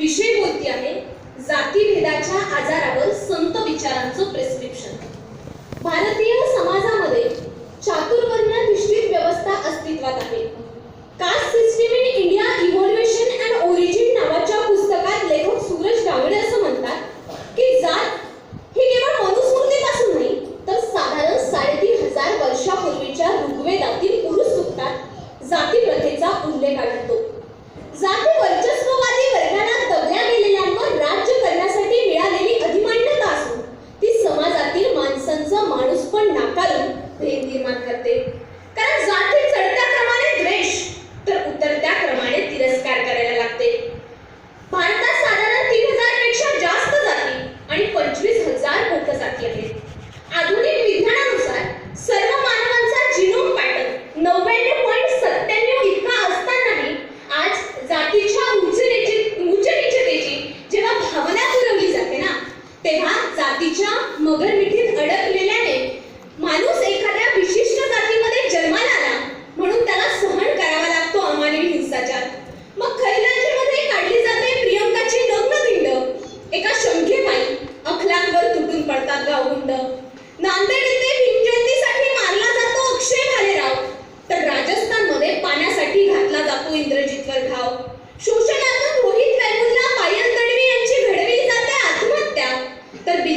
विषय बोलती आहे जातीभेदाच्या आजारावर संत विचारांचं प्रेस्क्रिप्शन भारतीय समाजामध्ये चातुर्वर्ण de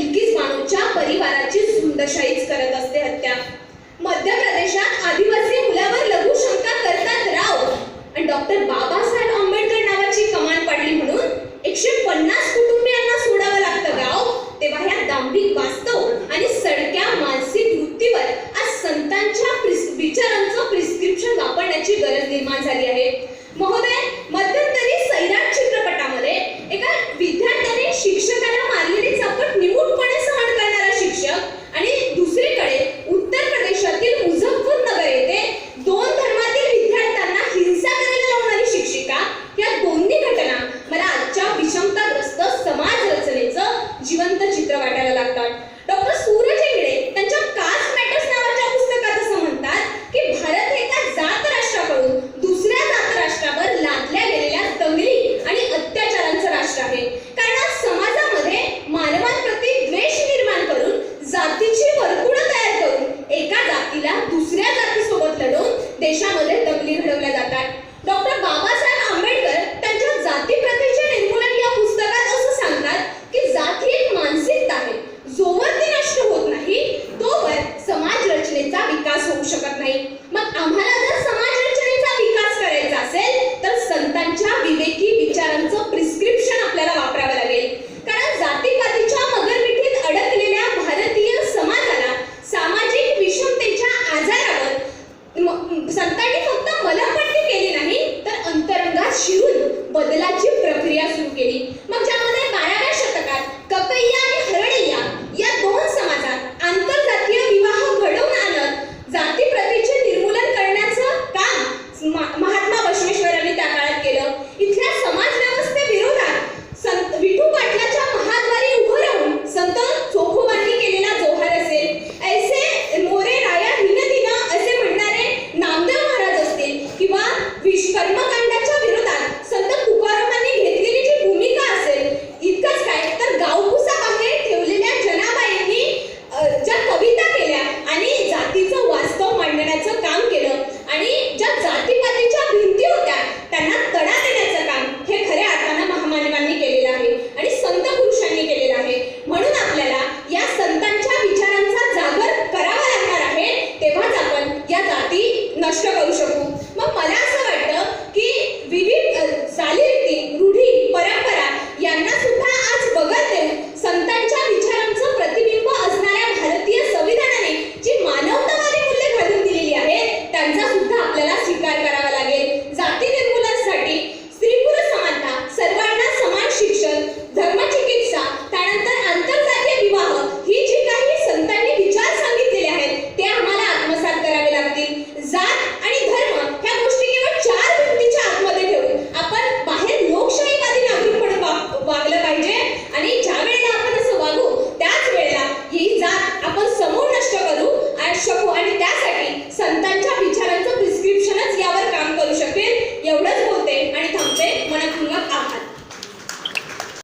बिल्किस बानोच्या परिवाराची सुंदशाहीच करत असते हत्या. मध्य प्रदेशात आदिवासी मुलावर लघु शंका करतात राव. आणि डॉक्टर बाबासाहेब आंबेडकर नावाची कमान पडली म्हणून एकशे पन्नास कुटुंबियांना सोडावं लागतं गाव तेव्हा ह्या दांभिक वास्तव आणि सडक्या मानसिक वृत्तीवर आज संतांच्या विचारांचं प्रिस्क्रिप्शन वापरण्याची गरज निर्माण झाली आहे. देशामध्ये दंगली घडवल्या जातात. डॉक्टर बाबासाहेब